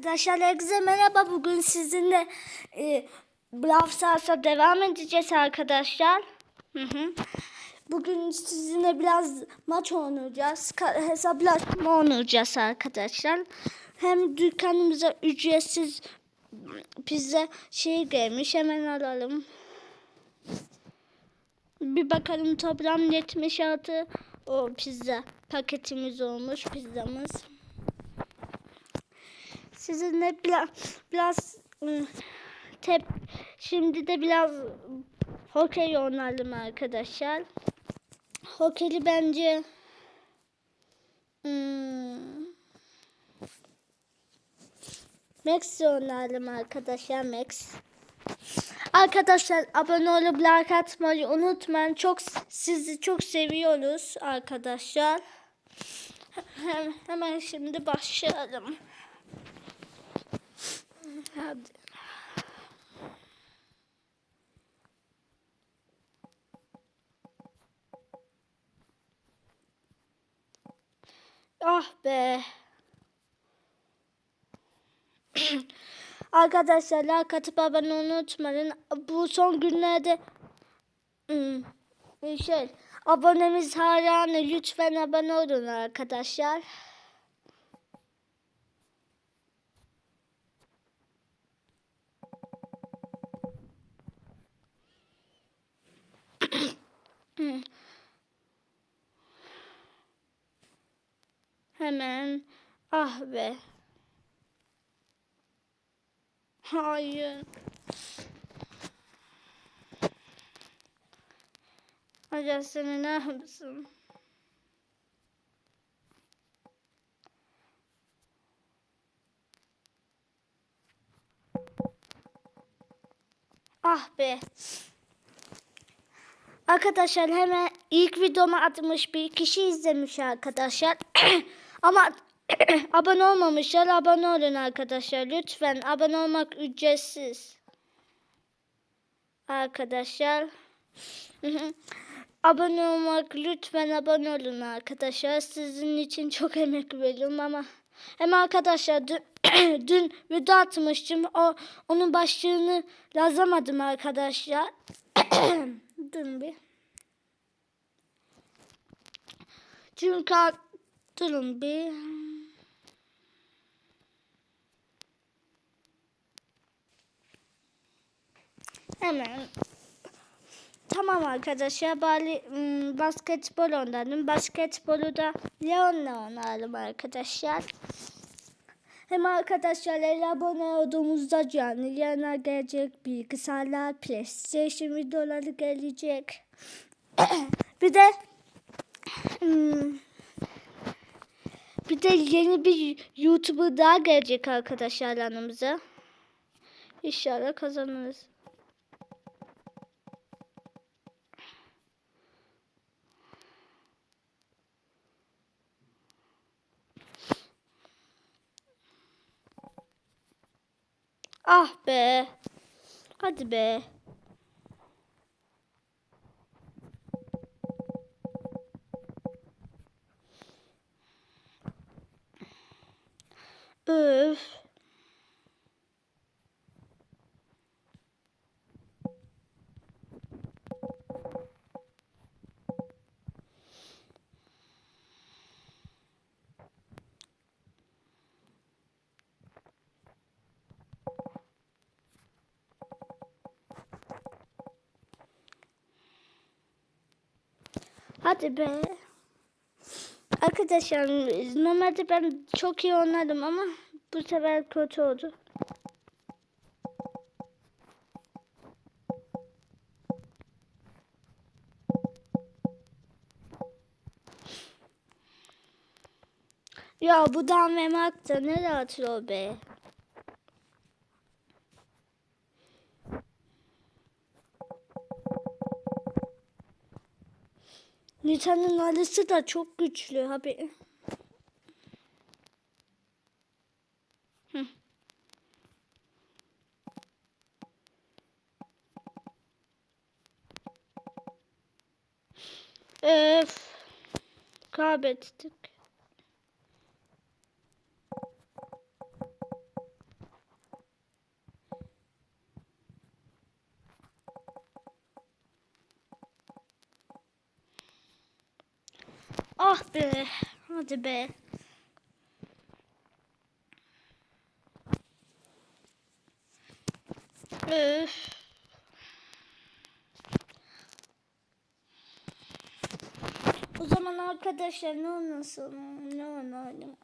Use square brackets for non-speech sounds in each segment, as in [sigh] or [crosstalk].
Arkadaşlar herkese merhaba. Bugün sizinle e, Brawl Stars'a devam edeceğiz arkadaşlar. Hı hı. Bugün sizinle biraz maç oynayacağız. Hesaplaşma oynayacağız arkadaşlar. Hem dükkanımıza ücretsiz pizza şey gelmiş. Hemen alalım. Bir bakalım toplam 76 o pizza paketimiz olmuş pizzamız. Sizinle biraz, biraz ıı, tep şimdi de biraz hokey oynayalım arkadaşlar. Hokeyli bence hmm, Max oynayalım arkadaşlar Max. Arkadaşlar abone olup like atmayı unutmayın. Çok sizi çok seviyoruz arkadaşlar. Hem, hemen şimdi başlayalım. Hadi. Ah be. Arkadaşlar like atıp abone unutmayın. Bu son günlerde hmm, şey abonemiz hala lütfen abone olun arkadaşlar. Hemen ah be. Hayır. Acaba seni ne yapsın? Ah be. Arkadaşlar hemen ilk atmış bir kişi izlemiş arkadaşlar. [clears throat] Ama [clears throat] abone olmamışlar. Abone olun arkadaşlar. Lütfen abone olmak ücretsiz. Arkadaşlar. [clears throat] abone olmak lütfen abone olun arkadaşlar. Sizin için çok emek veriyorum ama hem arkadaşlar dün, dün video atmıştım. O onun başlığını yazamadım arkadaşlar. Durun bir. Çünkü durun bir. Hemen. Tamam arkadaşlar bari ım, basketbol oynayalım. Basketbolu da Leon'la oynayalım arkadaşlar. Hem arkadaşlar el abone olduğumuzda canlı yayınlar gelecek. Bilgisayarlar, PlayStation videoları gelecek. [clears throat] bir de hmm, bir de yeni bir YouTuber daha gelecek arkadaşlar yanımıza. İnşallah kazanırız. Ah be. Hadi be. Öf. Hadi be. Arkadaşlar normalde ben çok iyi oynadım ama bu sefer kötü oldu. Ya bu da memak da ne atıyor be. Nita'nın alısı da çok güçlü abi. Hı. Öf. Kaybettik. Hadi be. O zaman arkadaşlar ne oynasın? Ne oynayalım?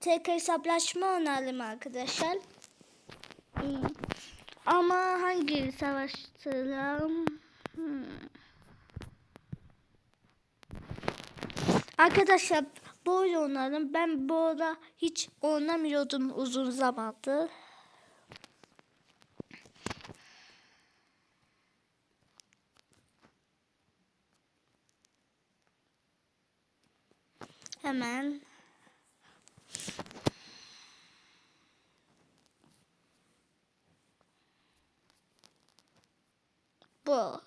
Tek hesaplaşma oynayalım arkadaşlar. Ama hangi savaşçılarım? Hmm. Arkadaşlar böyle oynarım. Ben bu ara hiç oynamıyordum uzun zamandır. Hemen. Bu.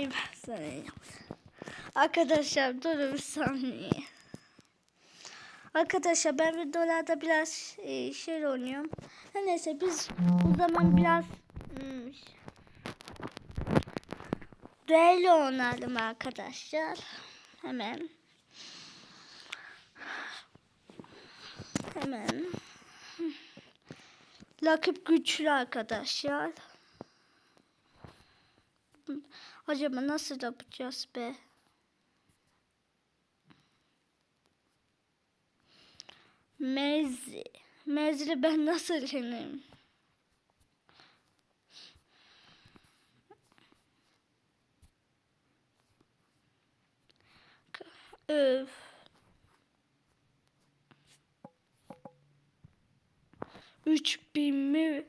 Hayır ben sana. Arkadaşlar durun bir saniye. Arkadaşlar ben videolarda biraz e, şey oynuyorum. Her neyse biz o zaman biraz hmm, düello arkadaşlar. Hemen. Hemen. Rakip güçlü arkadaşlar. Acaba nasıl yapacağız be? Mezi. Mezri ben nasıl yeneyim? Öf. Üç bin mi?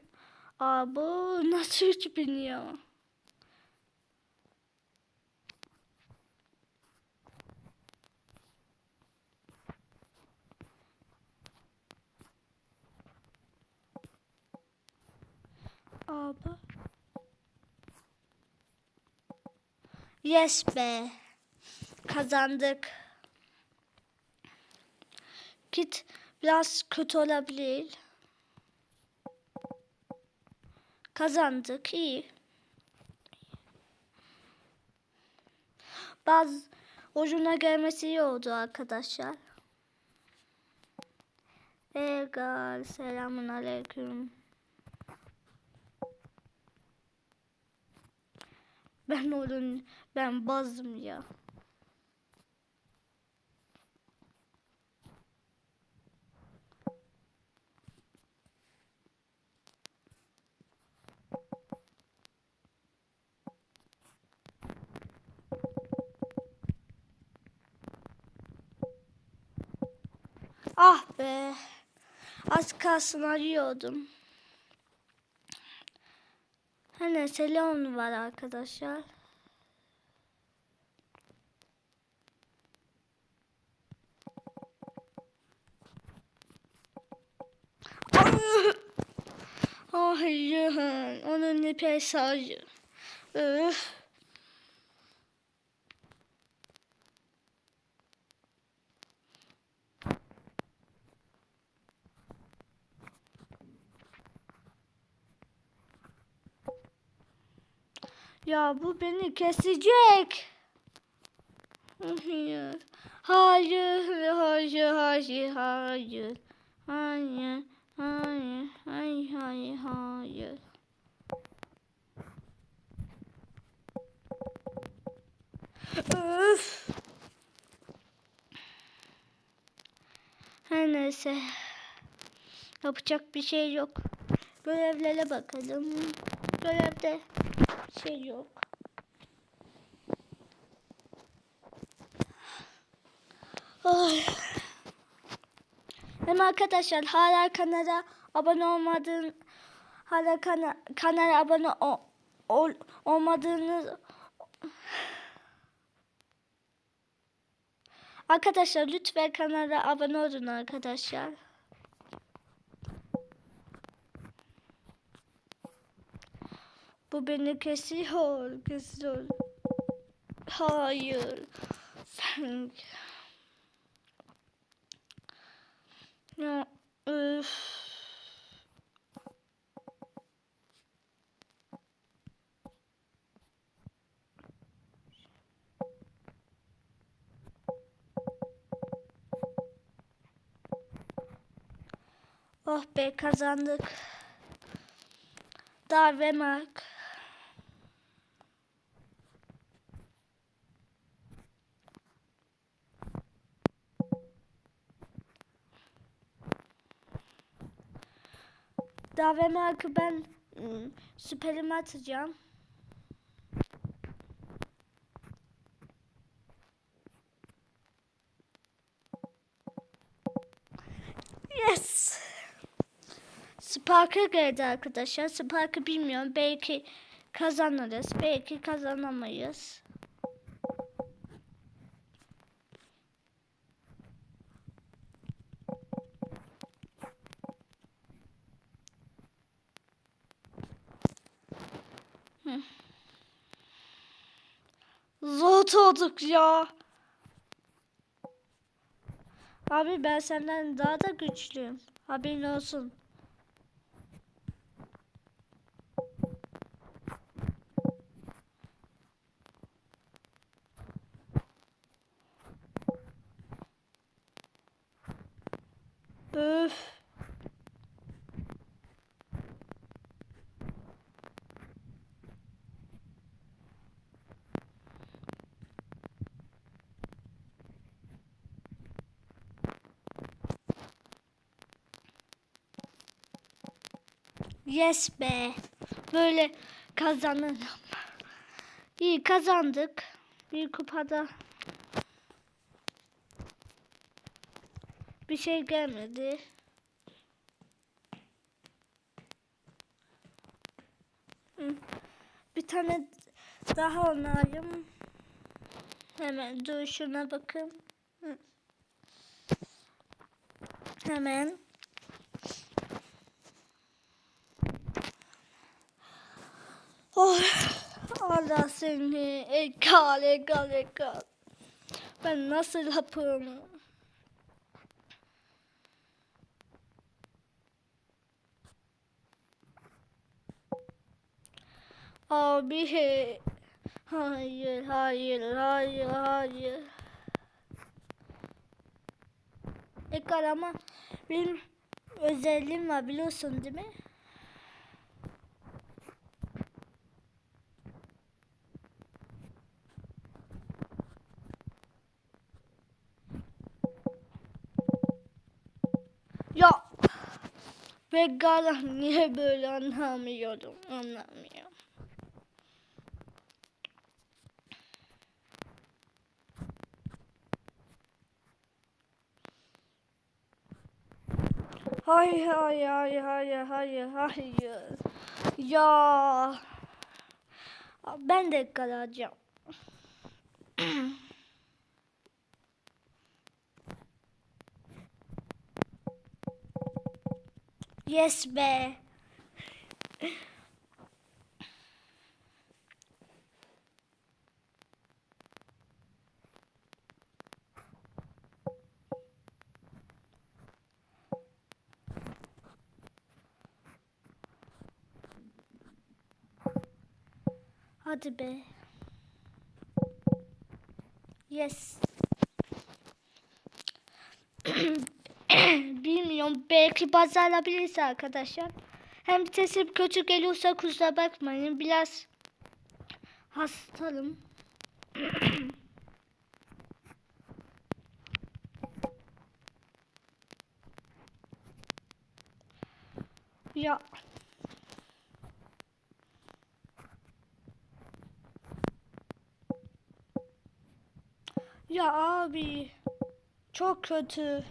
Abo nasıl üç bin ya? Abi. Yes be. Kazandık. Kit biraz kötü olabilir. Kazandık. iyi. Bazı ucuna gelmesi iyi oldu arkadaşlar. Egal. Selamun aleyküm. Ben onun ben bazım ya. Ah be. Az kalsın arıyordum. Her neyse Leon var arkadaşlar. Hayır, onun ipe sadece. Öf. Ya bu beni kesecek. Hayır. Hayır, hayır, hayır, hayır. Hayır, hayır, hayır, hayır, hayır. Öf. Her neyse. Yapacak bir şey yok. Görevlere bakalım. Görevde şey yok. Ay. Hem arkadaşlar hala kanala abone olmadığın hala kana, kanala abone o, ol, olmadığınız Arkadaşlar lütfen kanala abone olun arkadaşlar. Bu beni kesiyor, kesiyor. Hayır. Sen... Ya, üf. Oh be kazandık. Darbe mark. Darbe markı ben ım, süperime atacağım. Yes. Spark'a geldi arkadaşlar. Spark'ı bilmiyorum. Belki kazanırız. Belki kazanamayız. Zor olduk ya. Abi ben senden daha da güçlüyüm. Haberin olsun. Öf. Yes be. Böyle kazanırım. İyi kazandık. Bir kupada bir şey gelmedi. Bir tane daha oynayayım. Hemen dur şuna bakın. Hemen. Oh, Allah seni ekal ekal ekal. Ben nasıl yapıyorum? Abi hayır hayır hayır hayır. Ekal ama benim özelliğim var biliyorsun değil mi? Ya Vegala niye böyle anlamıyorum anlamıyorum. Hayır hayır hayır hayır hayır. Ya ben de kalacağım. Yes be. Hadi be. Yes. Belki bazarlayabiliriz arkadaşlar. Hem sesim kötü geliyorsa kusura bakmayın. Biraz hastalım. [clears throat] ya. Ya abi. Çok kötü.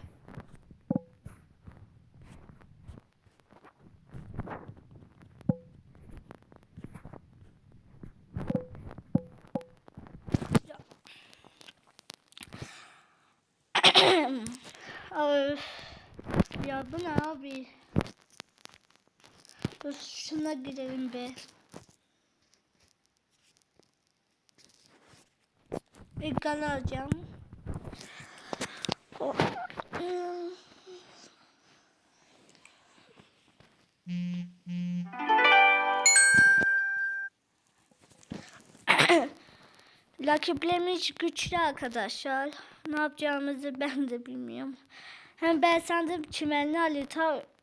Öf. Ya bu ne abi? Dur şuna girelim be. Ekran alacağım. [coughs] Rakiplerimiz güçlü arkadaşlar. Ne yapacağımızı ben de bilmiyorum. Hem ben sandım çimenli harita Hayır.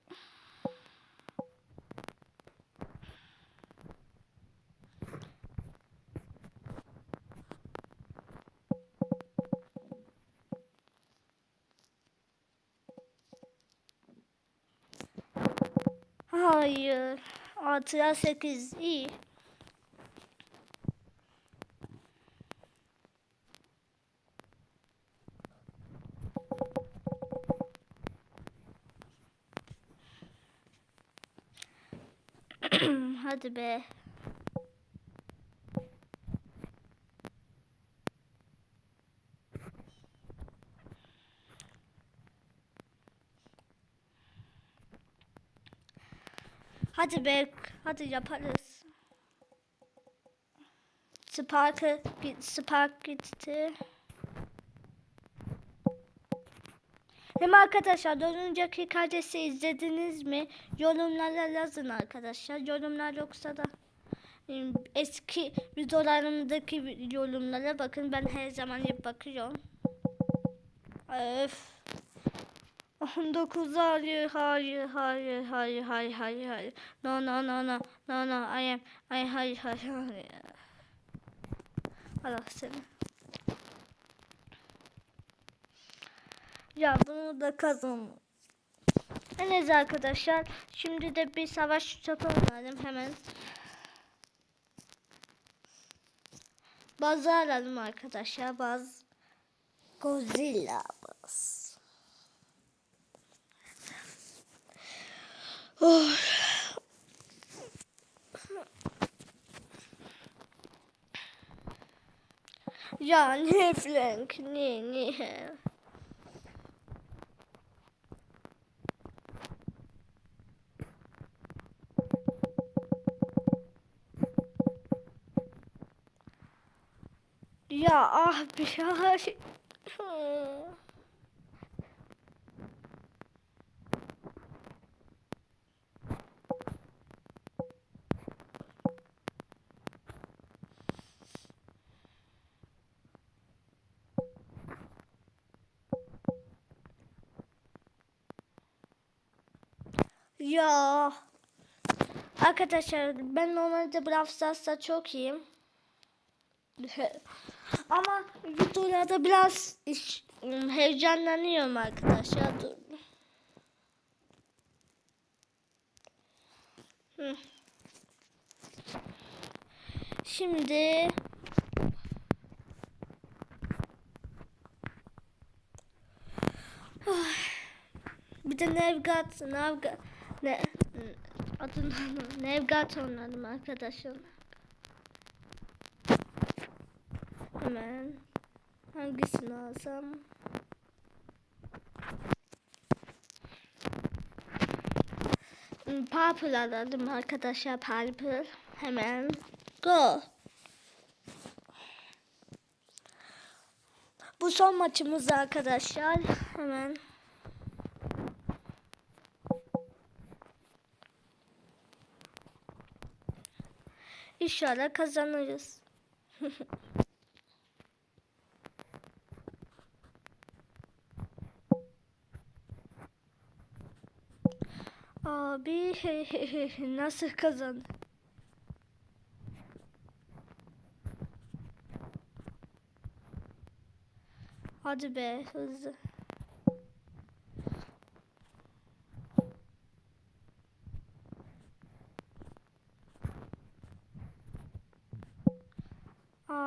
6'ya 8 iyi. [clears throat] Hadi be. Hadi be. Hadi yaparız. Spark'ı Spark gitti. Hem arkadaşlar önceki kardeşi izlediniz mi? Yorumlara yazın arkadaşlar. Yorumlar yoksa da eski videolarımdaki yorumlara bakın. Ben her zaman hep bakıyorum. Öf. 19 hayır hayır hayır hayır hayır hayır hayır. No no no no no no I am I hayır hayır hayır. Allah seni. Ya bunu da kazan Neyse arkadaşlar şimdi de bir savaş oynayalım hemen. Bazı alalım arkadaşlar baz Godzilla baz Oh. Ya ne Frank ne ne. Ya ah bir şey. Ya. Arkadaşlar ben normalde Brawl Stars'ta çok iyiyim. [laughs] Ama videolarda biraz iş, heyecanlanıyorum arkadaşlar. Dur. Şimdi [sighs] bir de Nevgat, Navga, ne, adını Nevgat oynadım arkadaşlar. Hemen hangisini alsam? Purple aradım arkadaşlar Purple. Hemen go. Bu son maçımız arkadaşlar. Hemen İnşallah kazanırız. [laughs] Abi [laughs] nasıl kazandı? Hadi be hızlı.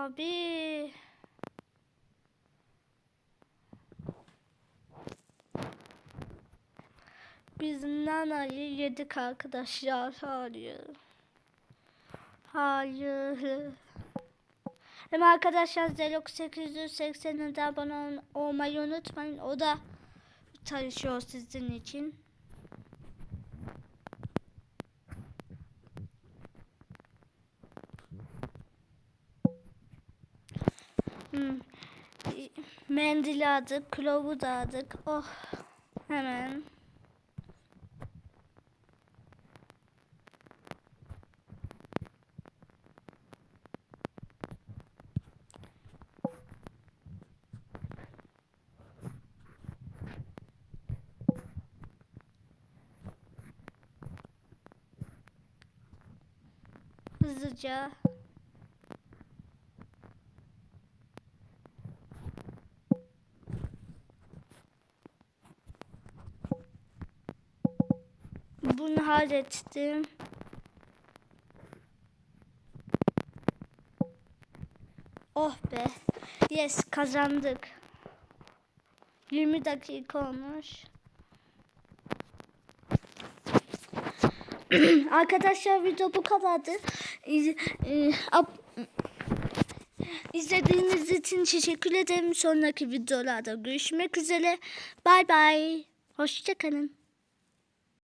Abi. Biz nanayı yedik arkadaşlar. Hayır. Hayır. Hem arkadaşlar Zelok 880'e abone ol- olmayı unutmayın. O da çalışıyor sizin için. Hmm. Mendili aldık, klovu da aldık. Oh, hemen. Hızlıca. Bunu hallettim. Oh be. Yes kazandık. 20 dakika olmuş. [clears throat] Arkadaşlar video bu kadardı. İz, e, için teşekkür ederim. Sonraki videolarda görüşmek üzere. Bay bay. Hoşçakalın.